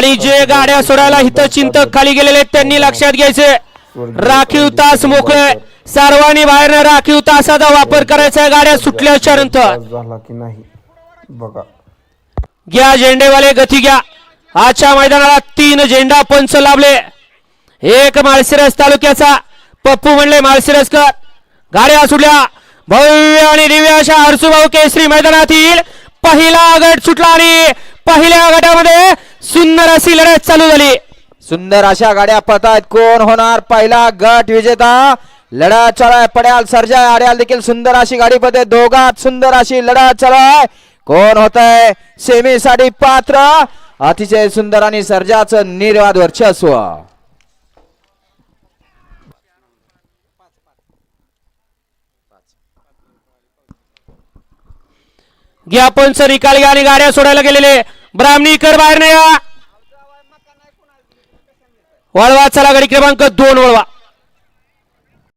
आणि जे गाड्या सोडायला हितचिंतक खाली गेलेले त्यांनी लक्षात घ्यायचे. राखीव तास मोकळे. सर्वांनी बाहेर राखीव तासाचा वापर करायचा गाड्या सुटल्याच्या नंतर. झाला की नाही बघा. घ्या झेंडेवाले गती घ्या. आजच्या मैदानाला तीन झेंडा पंच लाभले. एक माळशिरस तालुक्याचा. पप्पू म्हणले माळशिरसकर गाड्या सुटल्या. भव्य आणि दिव्य अशा हरसूभाऊ केसरी मैदानातील पहिला गट सुटला आणि पहिल्या गटामध्ये सुंदर अशी लढत चालू झाली. सुंदर अशा गाड्या पळतायत. कोण होणार? पहिला गट विजेता. लढत चालू आहे पड्याल सर्जा आड्याल देखील सुंदर अशी गाडी पडते दोघात सुंदर अशी लढत चालू आहे कोण होत आहे सेमी साठी पात्र. अतिशय सुंदर आणि सर्जाचं निर्वाद वर्चस्व. घ्या पंच निकाल घ्या आणि गाड्या सोडायला गेलेले. ब्राह्मणीकर बाहेर नाही. या वळवा चला गाडी क्रमांक दोन वळवा.